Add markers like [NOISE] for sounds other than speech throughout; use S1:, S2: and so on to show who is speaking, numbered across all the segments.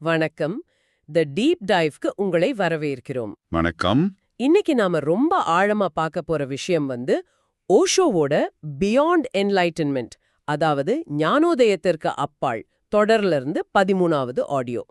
S1: வணக்கம். The deep டைவ்க்கு உங்களை வரவேற்கிறோம்.
S2: வணக்கம்.
S1: இன்னைக்கு நாம ரொம்ப ஆழமா பார்க்க போற விஷயம் வந்து ஓஷோவோட பியாண்ட் என்லைட்டன்மெண்ட் அதாவது ஞானோதயத்திற்கு அப்பால் தொடர்ல இருந்து பதிமூணாவது ஆடியோ.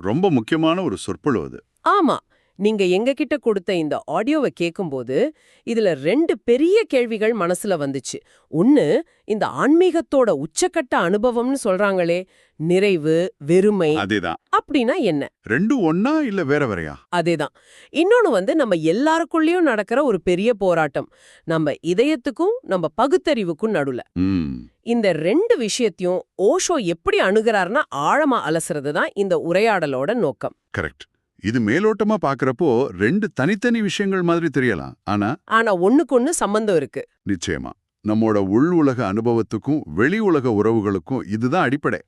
S2: ரொம்ப முக்கியமான ஒரு சொற்பொழிவு
S1: ஆமா நீங்க எங்க கிட்ட கொடுத்த இந்த ஆடியோவை கேட்கும்போது இதுல ரெண்டு பெரிய கேள்விகள் மனசுல வந்துச்சு. ஒன்னு இந்த ஆன்மீகத்தோட உச்சக்கட்ட அனுபவம்னு சொல்றாங்களே நிறைவு வெறுமை
S2: அதேதான்.
S1: அப்படின்னா என்ன?
S2: ரெண்டும் ஒன்னா இல்ல வேற வேறயா?
S1: அதேதான். இன்னொன்னு வந்து நம்ம எல்லாருக்குள்ளேயும் நடக்கிற ஒரு பெரிய போராட்டம். நம்ம இதயத்துக்கும் நம்ம பகுத்தறிவுக்கும் நடுல இந்த ரெண்டு விஷயத்தையும் ஓஷோ எப்படி அணுகிறாருன்னா ஆழமா அலசுறது தான் இந்த உரையாடலோட நோக்கம்.
S2: கரெக்ட். இது மேலோட்டமா பாக்குறப்போ ரெண்டு தனித்தனி விஷயங்கள் மாதிரி தெரியலாம். ஆனா
S1: ஆனா ஒண்ணுக்கொன்னு சம்பந்தம் இருக்கு.
S2: நிச்சயமா. நம்மோட உள் உலக அனுபவத்துக்கும் வெளி உலக உறவுகளுக்கும் இதுதான் அடிப்படை.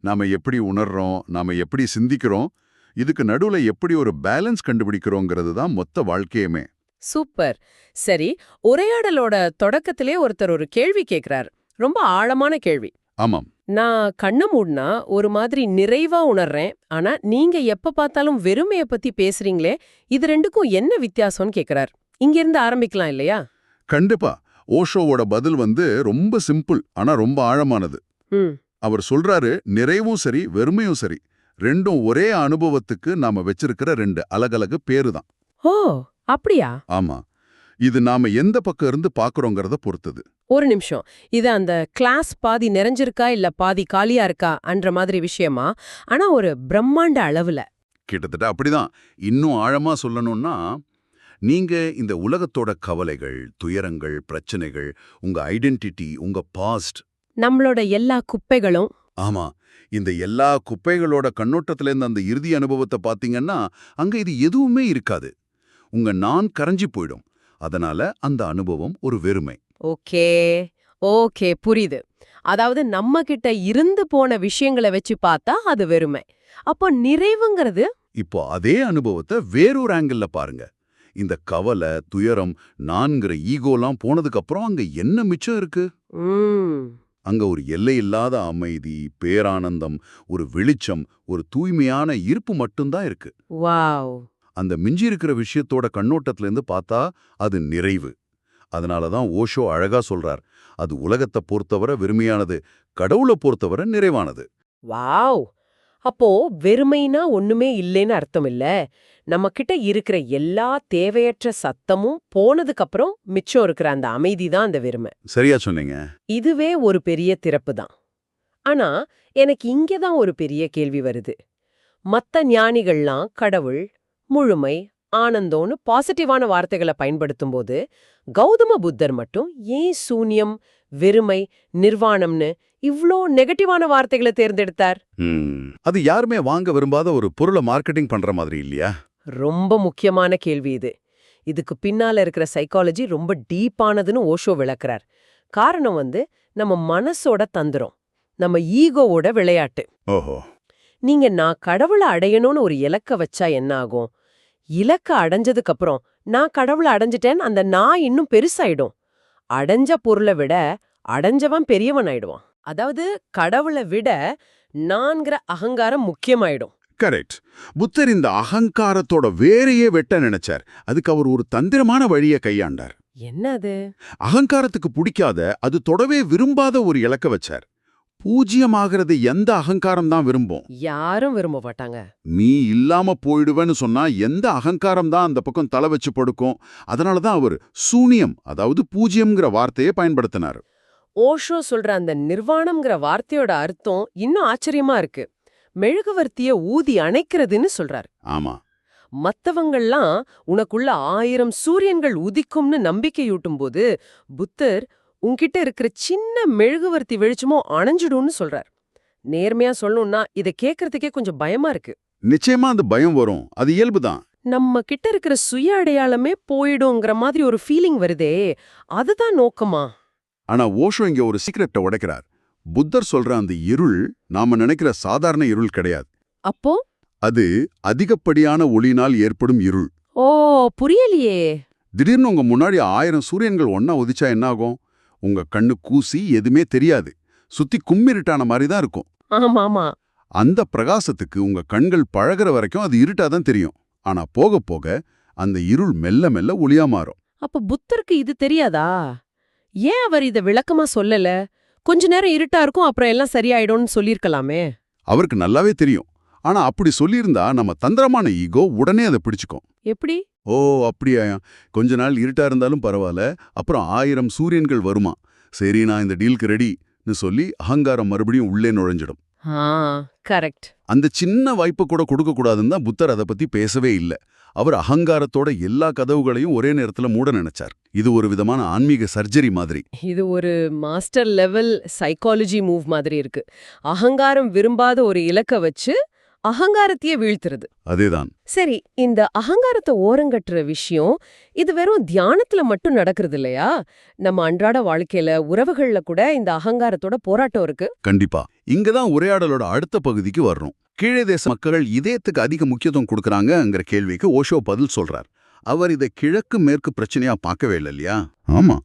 S2: நாம எப்படி உணர்றோம் நாம எப்படி சிந்திக்கிறோம் இதுக்கு நடுவுல எப்படி ஒரு பேலன்ஸ் கண்டுபிடிக்கிறோங்கிறது தான் மொத்த வாழ்க்கையுமே.
S1: சூப்பர். சரி உரையாடலோட தொடக்கத்திலே ஒருத்தர் ஒரு கேள்வி கேக்குறார். ரொம்ப ஆழமான கேள்வி.
S2: ஆமாம்.
S1: நான் கண்ண மூடினா ஒரு மாதிரி நிறைவா உணர்றேன். ஆனா நீங்க எப்ப பார்த்தாலும் வெறுமைய பத்தி பேசுறீங்களே இது ரெண்டுக்கும் என்ன வித்தியாசம்னு கேக்குறார். இங்க இருந்து ஆரம்பிக்கலாம் இல்லையா?
S2: கண்டிப்பா. ஓஷோவோட பதில் வந்து ரொம்ப சிம்பிள் ஆனா ரொம்ப ஆழமானது. அவர் சொல்றாரு நிறைவும் சரி வெறுமையும் சரி. ரெண்டும் ஒரே அனுபவத்துக்கு நாம வச்சிருக்கிற ரெண்டு அலகலகு பேரு தான்.
S1: ஓ அப்படியா?
S2: ஆமா. இது நாம எந்த பக்கம் இருந்து பாக்குறோங்கிறத பொறுத்தது.
S1: ஒரு நிமிஷம். இது அந்த கிளாஸ் பாதி நிறைஞ்சிருக்கா இல்ல பாதி காலியா இருக்கா அன்ற மாதிரி விஷயமா? ஆனா ஒரு பிரம்மாண்ட அளவுல.
S2: கிட்டத்தட்ட அப்படிதான். இன்னும் ஆழமா சொல்லணும்னா நீங்க இந்த உலகத்தோட கவலைகள் துயரங்கள் பிரச்சனைகள் உங்க ஐடென்டிட்டி உங்க பாஸ்ட்
S1: நம்மளோட எல்லா குப்பைகளும்.
S2: ஆமா. இந்த எல்லா குப்பைகளோட கண்ணோட்டத்திலேருந்து அந்த இறுதி அனுபவத்தை பாத்தீங்கன்னா அங்க இது எதுவுமே இருக்காது. உங்க நான் கரைஞ்சி போயிடும். அதனால அந்த அனுபவம் ஒரு வெறுமை.
S1: ஓகே. ஓகே புரியுது. அதாவது நம்ம கிட்ட இருந்து போன விஷயங்களை வச்சு பார்த்தா அது வெறுமை. அப்போ நிறைவுங்கிறது?
S2: இப்போ அதே அனுபவத்தை வேறொரு ஆங்கிள் பாருங்க. இந்த கவலை துயரம் நான்கிற ஈகோலாம் போனதுக்கு அப்புறம் அங்க என்ன மிச்சம் இருக்கு? அங்க ஒரு எல்லையில்லாத அமைதி பேரானந்தம் ஒரு வெளிச்சம் ஒரு தூய்மையான இருப்பு மட்டும்தான் இருக்கு.
S1: வாவ்.
S2: அந்த மிஞ்சி இருக்கிற விஷயத்தோட கண்ணோட்டத்துல இருந்து பார்த்தா அது நிறைவு. அதனால தான் ஓஷோ அழகா சொல்றார் அது உலகத்தை பொறுத்தவரை வெறுமையானது கடவுளை பொறுத்தவரை நிறைவானது.
S1: வாவ்! அப்போ வெறுமைனா ஒண்ணுமே இல்லைன்னு அர்த்தம் இல்ல நம்ம கிட்ட இருக்கிற எல்லா தேவையற்ற சத்தமும் போனதுக்கு அப்புறம் மிச்சம் இருக்கிற அந்த அமைதி தான் அந்த வெறுமை.
S2: சரியா சொன்னீங்க.
S1: இதுவே ஒரு பெரிய திறப்பு தான். ஆனா எனக்கு இங்க தான் ஒரு பெரிய கேள்வி வருது. மத்த ஞானிகள்லாம் கடவுள் முழுமை ஆனந்தம்னு பாசிட்டிவான வார்த்தைகளை பயன்படுத்தும்போது கௌதம புத்தர் மட்டும் ஏன் சூன்யம் வெறுமை நிர்வாணம்னு இவ்ளோ நெகட்டிவான வார்த்தைகளை தேர்ந்தெடுத்தார்?
S2: அது யாருமே வாங்க விரும்பாத ஒரு பொருளை மார்க்கெட்டிங் பண்ற மாதிரி இல்லையா?
S1: ரொம்ப முக்கியமான கேள்வி இது. இதுக்கு பின்னால இருக்கிற சைக்காலஜி ரொம்ப டீப்பானதுன்னு ஓஷோ விளக்குறார். காரணம் வந்து நம்ம மனசோட தந்திரம் நம்ம ஈகோவோட விளையாட்டு.
S2: ஓஹோ.
S1: நீங்க நான் கடவுளை அடையணும்னு ஒரு இலக்க வச்சா என்ன ஆகும்? இலக்க அடைஞ்சதுக்கு அப்புறம் நான் கடவுளை அடைஞ்சிட்டேன் அந்த நான் இன்னும் பெருசாயிடும். அடைஞ்ச பொருளை விட அடைஞ்சவன் பெரியவன் ஆயிடுவான். அதாவது கடவுளை விட நான்கிற அகங்காரம் முக்கியமாயிடும்.
S2: கரெக்ட் புத்தர் இந்த அகங்காரத்தோட வேறையே வெட்ட நினைச்சார். அதுக்கு அவர் ஒரு தந்திரமான வழியை கையாண்டார்.
S1: என்ன அது?
S2: அகங்காரத்துக்கு பிடிக்காத அது தொடவே விரும்பாத ஒரு இலக்க வச்சார். பூஜ்யமாகிறது எந்த அகங்காரம் தான் விரும்பும்?
S1: யாரும் விரும்ப மாட்டாங்க.
S2: நீ இல்லாம போயிடுவேன்னு சொன்னா எந்த அகங்காரம் தான் அந்த பக்கம் தலை வச்சு படுக்கும்? அதனால தான் அவர் சூனியம் அதாவது பூஜ்யம்ங்கிற வார்த்தையை பயன்படுத்தினார்.
S1: ஓஷோ சொல்ற அந்த நிர்வாணம்ங்கிற வார்த்தையோட அர்த்தம் இன்னும் ஆச்சரியமா இருக்கு. மெழுகுவர்த்திய ஊதி அணைக்கிறதுன்னு சொல்றாரு.
S2: ஆமா.
S1: மத்தவங்கள்லாம் உனக்குள்ள ஆயிரம் சூரியன்கள் உதிக்கும்னு நம்பிக்கையூட்டும் போது புத்தர் உன்கிட்ட இருக்கிற சின்ன மெழுகுவர்த்தி வெளிச்சமோ அணைஞ்சிடும்னு சொல்றார். நேர்மையா சொல்லணும்னா இதை கேட்கறதுக்கே கொஞ்சம் பயமா இருக்கு.
S2: நிச்சயமா அந்த பயம் வரும். அது இயல்புதான்.
S1: நம்ம கிட்ட இருக்கிற சுய அடையாளமே போயிடுங்கிற மாதிரி ஒரு ஃபீலிங் வருதே. அதுதான் நோக்கமா?
S2: ஆனா ஓஷோ இங்க ஒரு சீக்கிரட்டை உடைக்கிறார். புத்தர் சொல்ற அந்த இருள் நாம நினைக்கிற சாதாரண இருள் கிடையாது.
S1: அப்போ?
S2: அது அதிகப்படியான ஒளினால் ஏற்படும் இருள்.
S1: ஓ புரியலையே.
S2: திடீர்னு உங்க முன்னாடி ஆயிரம் சூரியன்கள் ஒன்னா உதிச்சா என்ன ஆகும்? உங்க கண்ணு கூசி எதுவுமே தெரியாது. சுத்தி கும்மிருட்டான மாதிரி தான் இருக்கும்.
S1: ஆமா ஆமா
S2: அந்த பிரகாசத்துக்கு உங்க கண்கள் பழகுற வரைக்கும் அது இருட்டா தான் தெரியும். ஆனா போக போக அந்த இருள் மெல்ல மெல்ல ஒளியா மாறும்.
S1: அப்ப புத்தருக்கு இது தெரியாதா? ஏன் அவர் இத விளக்கமா சொல்லல? கொஞ்ச நேரம் இருட்டா இருக்கும் அப்புறம் எல்லாம் சரியாயிடும்னு சொல்லிருக்கலாமே
S2: அவருக்கு நல்லாவே தெரியும். ஆனா அப்படி சொல்லியிருந்தா நம்ம தந்திரமான ஈகோ உடனே அதை பிடிச்சுக்கும்.
S1: எப்படி?
S2: ஓ அப்படியா? கொஞ்ச நாள் இருட்டா இருந்தாலும் பரவாயில்ல. அப்புறம் ஆயிரம் சூரியன்கள் வருமா? சரி நான் இந்த டீலுக்கு ரெடின்னு சொல்லி அகங்காரம் மறுபடியும் உள்ளே நுழைஞ்சிடும்.
S1: கரெக்ட்.
S2: அந்த சின்ன வாய்ப்பை கூட கொடுக்கக்கூடாதுன்னு தான் புத்தர் அதை பத்தி பேசவே இல்லை. அவர் அகங்காரத்தோட எல்லா கதவுகளையும் ஒரே நேரத்துல மூட நினைச்சார். இது ஒரு விதமான ஆன்மீக சர்ஜரி மாதிரி.
S1: இது ஒரு மாஸ்டர் லெவல் சைக்காலஜி மூவ் மாதிரி இருக்கு. அகங்காரம் விரும்பாத ஒரு இலக்க வச்சு அகங்காரத்தையே வீழ்த்துறது.
S2: அதேதான்.
S1: சரி இந்த அகங்காரத்தை ஓரங்கட்டுற விஷயம் இது வெறும் தியானத்துல மட்டும் நடக்கிறது இல்லையா? நம்ம அன்றாட வாழ்க்கையில உறவுகள்ல கூட இந்த அகங்காரத்தோட போராட்டம் இருக்கு.
S2: கண்டிப்பா. இங்கதான் உரையாடலோட அடுத்த பகுதிக்கு வர்றோம். கீழே தேச மக்கள் இதயத்துக்கு அதிக முக்கியத்துவம் கொடுக்கறாங்கங்கிற கேள்விக்கு ஓஷோ பதில் சொல்றார். அவர் இதை கிழக்கு மேற்கு பிரச்சனையா பார்க்கவே இல்லை இல்லையா? ஆமா.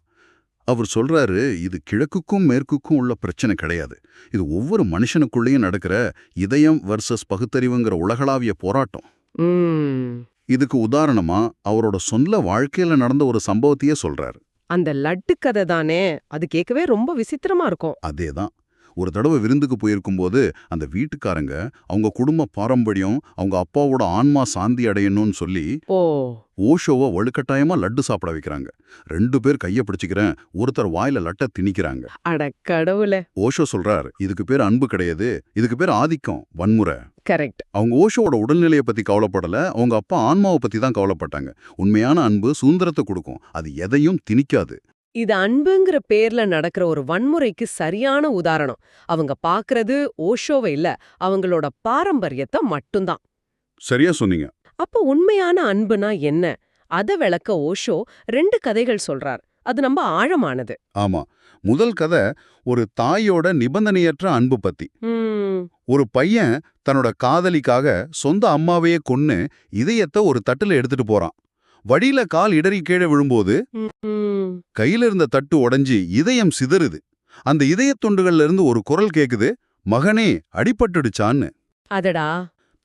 S2: அவர் சொல்றாரு இது கிழக்குக்கும் மேற்குக்கும் உள்ள பிரச்சனை கிடையாது. இது ஒவ்வொரு மனுஷனுக்குள்ளேயும் நடக்கிற இதயம் வர்சஸ் பகுத்தறிவுங்கிற உலகளாவிய போராட்டம். இதுக்கு உதாரணமா அவரோட சொந்த வாழ்க்கையில நடந்த ஒரு சம்பவத்தையே சொல்றாரு.
S1: அந்த லட்டு கதை தானே? அது கேட்கவே ரொம்ப விசித்திரமா இருக்கும்.
S2: அதேதான். ஒரு தடவை விருந்துக்கு போயிருக்கும்போது அந்த வீட்டுக்காரங்க அவங்க குடும்ப பாரம்பரியம் அவங்க அப்பாவோட ஆன்மா சாந்தி அடையணும்னு சொல்லி ஓஷோவை வலுக்கட்டாயமா லட்டு சாப்பிட வைக்கிறாங்க. ரெண்டு பேர் கைய பிடிச்சிக்கிறேன் ஒருத்தர் வாயில லட்டை திணிக்கிறாங்க.
S1: அட கடவுளே.
S2: ஓஷோ சொல்றார் இதுக்கு பேர் அன்பு கிடையாது இதுக்கு பேர் ஆதிக்கம் வன்முறை.
S1: கரெக்ட்.
S2: அவங்க ஓஷோவோட உடல்நிலையை பத்தி கவலைப்படல அவங்க அப்பா ஆன்மாவை பத்தி தான் கவலைப்பட்டாங்க. உண்மையான அன்பு சுதந்திரத்தை கொடுக்கும் அது எதையும் திணிக்காது.
S1: இது அன்புங்கிற பேர்ல நடக்கிற ஒரு வன்முறைக்கு சரியான உதாரணம். அவங்க பாக்குறது ஓஷோவை இல்ல அவங்களோட பாரம்பரியத்தை மட்டும்தான்.
S2: சரியா சொன்னீங்க.
S1: அப்ப உண்மையான அன்புனா என்ன? அத விளக்க ஓஷோ ரெண்டு கதைகள் சொல்றார். அது நம்ம ஆழமானது.
S2: ஆமா. முதல் கதை ஒரு தாயோட நிபந்தனையற்ற அன்பு பத்தி. ஒரு பையன் தன்னோட காதலிக்காக சொந்த அம்மாவையே கொன்னு இதயத்தை ஒரு தட்டுல எடுத்துட்டு போறான். வழியில கால் இடறி கீழே விழும்போது. கையில இருந்த தட்டு உடைஞ்சு இதயம் சிதறுது. அந்த இதயத் துண்டுகள்ல இருந்து ஒரு குரல் கேக்குது மகனே அடிபட்டுடுச்சான்னு.
S1: அடடா.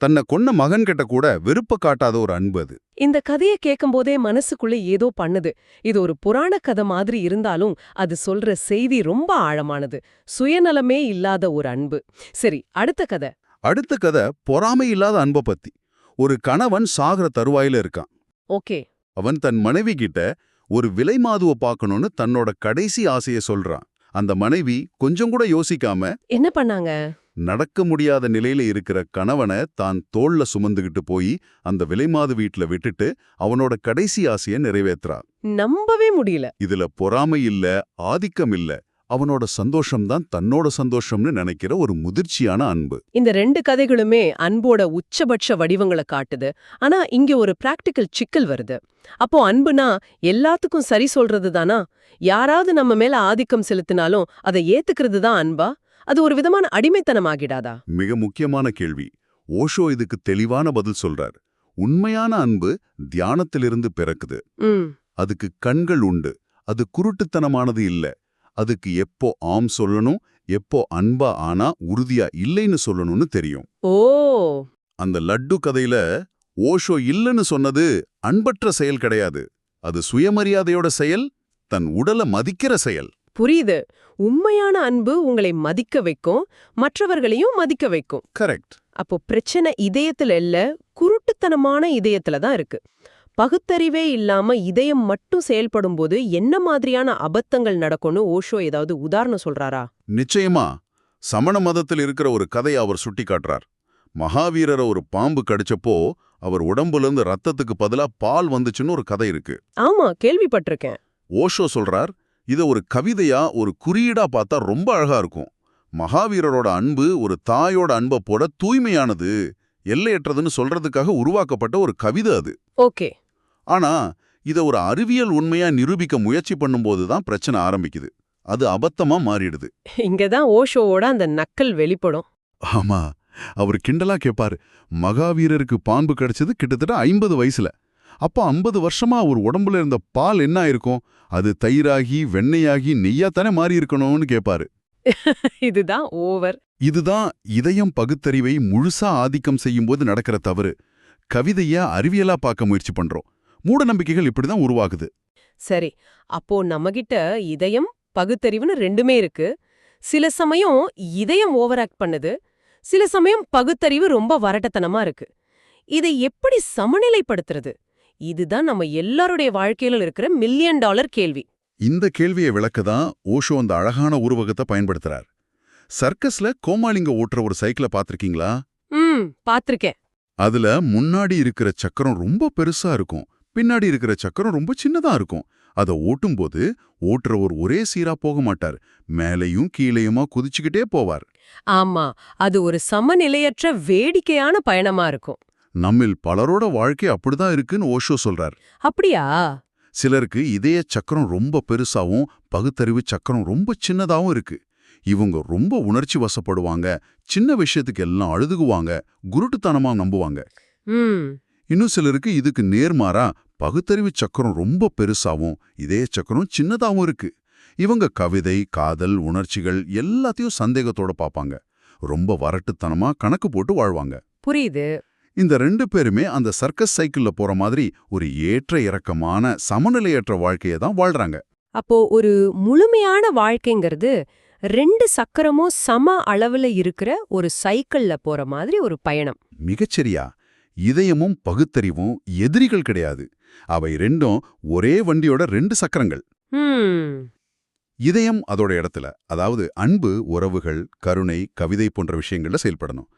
S2: தன்னை கொன்ன மகன் கிட்ட கூட வெறுப்ப காட்டாத ஒரு அன்பு அது.
S1: இந்த கதையை கேட்கும்போதே மனசுக்குள்ள ஏதோ பண்ணுது. இது ஒரு புராண கதை மாதிரி இருந்தாலும் அது சொல்ற செய்தி ரொம்ப ஆழமானது. சுயநலமே இல்லாத ஒரு அன்பு. சரி அடுத்த கதை.
S2: அடுத்த கதை பொறாமை இல்லாத அன்பை பத்தி. ஒரு கணவன் சாகிற தருவாயில இருக்கான்.
S1: ஓகே.
S2: அவன் தன் மனைவி கிட்ட ஒரு விலை மாதுவ பார்க்கணும்னு தன்னோட கடைசி ஆசைய சொல்றான். அந்த மனைவி கொஞ்சம் கூட யோசிக்காம
S1: என்ன பண்ணாங்க?
S2: நடக்க முடியாத நிலையில இருக்கிற கணவனை தான் தோள்ல சுமந்துகிட்டு போய் அந்த விலைமாது வீட்ல விட்டுட்டு அவனோட கடைசி ஆசைய நிறைவேத்துறா.
S1: நம்பவே முடியல.
S2: இதுல பொறாமை இல்ல ஆதிக்கம் இல்ல. அவனோட சந்தோஷம்தான் தன்னோட சந்தோஷம்னு நினைக்கிற ஒரு முதிர்ச்சியான அன்பு.
S1: இந்த ரெண்டு கதைகளுமே அன்போட உச்சபட்ச வடிவங்களை காட்டுது. ஆனா இங்க ஒரு பிராக்டிக்கல் சிக்கல் வருது. அப்போ அன்புனா எல்லாத்துக்கும் சரி சொல்றது தானா? யாராவது நம்ம மேல ஆதிக்கம் செலுத்தினாலும் அதை ஏத்துக்கிறது தான் அன்பா? அது ஒரு விதமான அடிமைத்தனம் ஆகிடாதா
S2: மிக முக்கியமான கேள்வி. ஓஷோ இதுக்கு தெளிவான பதில் சொல்றார். உண்மையான அன்பு தியானத்திலிருந்து பிறக்குது. அதுக்கு கண்கள் உண்டு. அது குருட்டுத்தனமானது இல்ல. அதுக்கு எப்போ ஆம் சொல்லணும் எப்போ அன்பா ஆனா உறுதியா இல்லைன்னு சொல்லணும்னு தெரியும்.
S1: ஓ!
S2: அந்த லட்டு கதையில ஓஷோ இல்லைன்னு சொன்னது அன்பற்ற செயல் கிடையாது. அது சுயமரியாதையோட செயல் தன் உடலை மதிக்கிற செயல்.
S1: புரியுது. உண்மையான அன்பு உங்களை மதிக்க வைக்கும் மற்றவர்களையும் மதிக்க வைக்கும்.
S2: கரெக்ட்.
S1: அப்போ பிரச்சனை இதயத்துல இல்ல குருட்டுத்தனமான இதயத்துல தான் இருக்கு. பகுத்தறிவே இல்லாம இதயம் மட்டும் செயல்படும் போது என்ன மாதிரியான அபத்தங்கள் நடக்கும்னு ஓஷோ ஏதாவது உதாரணம் சொல்றாரா?
S2: நிச்சயமா. சமண மதத்தில் இருக்கிற ஒரு கதையை அவர் சுட்டிக்காட்டுறார். மகாவீரரை ஒரு பாம்பு கடிச்சப்போ அவர் உடம்புல இருந்து ரத்தத்துக்கு பதிலா பால் வந்துச்சுன்னு ஒரு கதை இருக்கு.
S1: ஆமா கேள்விப்பட்டிருக்கேன்.
S2: ஓஷோ சொல்றார் இத ஒரு கவிதையா ஒரு குறியீடா பார்த்தா ரொம்ப அழகா இருக்கும். மகாவீரரோட அன்பு ஒரு தாயோட அன்பை போல தூய்மையானது எல்லையற்றதுன்னு சொல்றதுக்காக உருவாக்கப்பட்ட ஒரு கவிதை அது.
S1: ஓகே.
S2: ஆனா இத ஒரு அறிவியல் உண்மையா நிரூபிக்க முயற்சி பண்ணும்போது தான் பிரச்சனை ஆரம்பிக்குது. அது அபத்தமா மாறிடுது.
S1: இங்கதான் ஓஷோவோட அந்த நக்கல் வெளிப்படும்.
S2: ஆமா அவர் கிண்டலா கேட்பாரு மகாவீரருக்கு பாம்பு கிடைச்சது கிட்டத்தட்ட ஐம்பது வயசுல. அப்ப ஐம்பது வருஷமா அவர் உடம்புல இருந்த பால் என்ன ஆயிருக்கும்? அது தயிராகி வெண்ணெயாகி நெய்யா தானே மாறி இருக்கணும்னு கேட்பாரு [LAUGHS]
S1: இதுதான் ஓவர்.
S2: இதுதான் இதயம் பகுத்தறிவை முழுசா ஆதிக்கம் செய்யும்போது நடக்கிற தவறு. கவிதைய அறிவியலா பார்க்க முயற்சி பண்றோம். மூட நம்பிக்கைகள் இப்படிதான் உருவாகுது.
S1: சரி அப்போ நம்மகிட்ட இதயம் பகுத்தறிவுன்னு ரெண்டுமே இருக்கு. சில சமயம் இதயம் ஓவர் ஆக்ட் பண்ணுது. சில சமயம் பகுத்தறிவு ரொம்ப வரட்டத்தனமா இருக்கு. இதை எப்படி சமநிலைப்படுத்துறது? இதுதான் நம்ம எல்லாருடைய வாழ்க்கையில இருக்கிற மில்லியன் டாலர் கேள்வி.
S2: இந்த கேள்வியை விளக்க தான் ஓஷோ அந்த அழகான உருவகத்தை பயன்படுத்துறார். சர்க்கஸ்ல கோமாளிங்க ஓட்டுற ஒரு சைக்கிளை பார்த்திருக்கீங்களா?
S1: ம் பாத்திருக்கேன்
S2: அதுல முன்னாடி இருக்கிற சக்கரம் ரொம்ப பெருசா இருக்கும். பின்னாடி இருக்கிற சக்கரம் ரொம்ப சின்னதா இருக்கும். அத ஓட்டும்போது ஓட்டுறவர் ஒரே சீரா போக மாட்டார். மேலையும் கீழையுமா குதிச்சுக்கிட்டே போவார்.
S1: ஆமா அது ஒரு சமநிலையற்ற வேடிக்கையான பயணமா இருக்கும்.
S2: நம்மில் பலரோட வாழ்க்கை அப்படிதான் இருக்குன்னு ஓஷோ சொல்றார்.
S1: அப்படியா?
S2: சிலருக்கு இதய சக்கரம் ரொம்ப பெருசாவும் பகுத்தறிவு சக்கரம் ரொம்ப சின்னதாவும் இருக்கு. இவங்க ரொம்ப உணர்ச்சி வசப்படுவாங்க சின்ன விஷயத்துக்கு எல்லாம் அழுதுகுவாங்க குருட்டுத்தனமா நம்புவாங்க. இன்னும் சிலருக்கு இதுக்கு நேர்மாறா பகுத்தறிவு சக்கரம் ரொம்ப பெருசாவும் இதய சக்கரம் சின்னதாவும் இருக்கு. இவங்க கவிதை காதல் உணர்ச்சிகள் எல்லாத்தையும் சந்தேகத்தோட பார்ப்பாங்க ரொம்ப வரட்டுத்தனமா கணக்கு போட்டு வாழ்வாங்க.
S1: புரியுது.
S2: இந்த ரெண்டு பேருமே அந்த சர்க்கஸ் சைக்கிள்ல போற மாதிரி ஒரு ஏற்ற இறக்கமான சமநிலையற்ற வாழ்க்கையை தான் வாழ்றாங்க.
S1: அப்போ ஒரு முழுமையான வாழ்க்கைங்கிறது ரெண்டு சக்கரமும் சம அளவுல இருக்கிற ஒரு சைக்கிள்ல போற மாதிரி ஒரு பயணம்.
S2: மிகச்சரியா. இதயமும் பகுத்தறிவும் எதிரிகள் கிடையாது. அவை ரெண்டும் ஒரே வண்டியோட ரெண்டு சக்கரங்கள். இதயம் அதோட இடத்துல அதாவது அன்பு உறவுகள் கருணை கவிதை போன்ற விஷயங்கள்ல செயல்படணும்.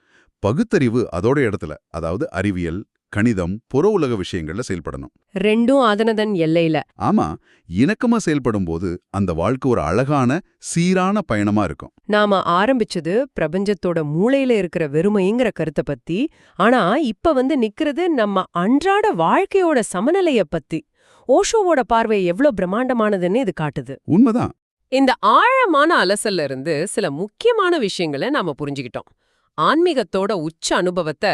S2: பகுத்தறிவு அதோட இடத்துல அதாவது அறிவியல் கணிதம் புற உலக விஷயங்கள்ல செயல்படணும்.
S1: ரெண்டும் அதனதன் எல்லையில.
S2: ஆமா இணக்கமா செயல்படும் போது அந்த வாழ்க்கை ஒரு அழகான சீரான பயணமா இருக்கும்.
S1: நாம ஆரம்பிச்சது பிரபஞ்சத்தோட மூளையில இருக்கிற வெறுமைங்கிற கருத்தை பத்தி ஆனா இப்ப வந்து நிக்கிறது நம்ம அன்றாட வாழ்க்கையோட சமநிலைய பத்தி. ஓஷோவோட பார்வை எவ்வளவு பிரம்மாண்டமானதுன்னு இது காட்டுது.
S2: உண்மைதான்.
S1: இந்த ஆழமான அலசல்ல இருந்து சில முக்கியமான விஷயங்களை நாம புரிஞ்சுக்கிட்டோம். ஆன்மீகத்தோட உச்ச அனுபவத்தை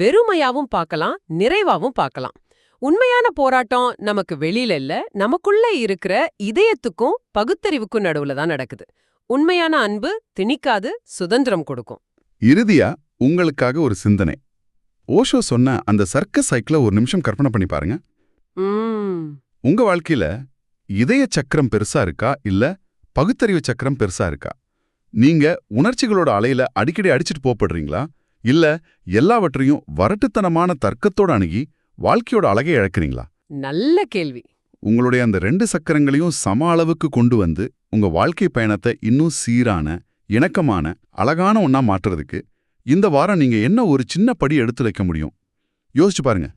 S1: வெறுமையாவும் பார்க்கலாம் நிறைவாவும் பார்க்கலாம். உண்மையான போராட்டம் நமக்கு வெளியில இல்ல நமக்குள்ள இருக்கிற இதயத்துக்கும் பகுத்தறிவுக்கும் நடுவுல தான் நடக்குது. உண்மையான அன்பு திணிக்காது சுதந்திரம் கொடுக்கும்.
S2: இறுதியா உங்களுக்காக ஒரு சிந்தனை. ஓஷோ சொன்ன அந்த சர்க்கஸ் சைக்கிள ஒரு நிமிஷம் கற்பனை பண்ணி பாருங்க. உங்க வாழ்க்கையில இதய சக்கரம் பெருசா இருக்கா? இல்ல பகுத்தறிவு சக்கரம் பெருசா இருக்கா? நீங்க உணர்ச்சிகளோட அலையில அடிக்கடி அடிச்சிட்டு போப்படுறீங்களா இல்ல எல்லாவற்றையும் வரட்டுத்தனமான தர்க்கத்தோட அணுகி வாழ்க்கையோட அழகை இழக்கிறீங்களா?
S1: நல்ல கேள்வி.
S2: உங்களுடைய அந்த ரெண்டு சக்கரங்களையும் சம அளவுக்கு கொண்டு வந்து உங்க வாழ்க்கை பயணத்தை இன்னும் சீரான இணக்கமான அழகான ஒண்ணா மாற்றுறதுக்கு இந்த வாரம் நீங்க என்ன ஒரு சின்ன படி எடுத்து வைக்க முடியும்? யோசிச்சு பாருங்க.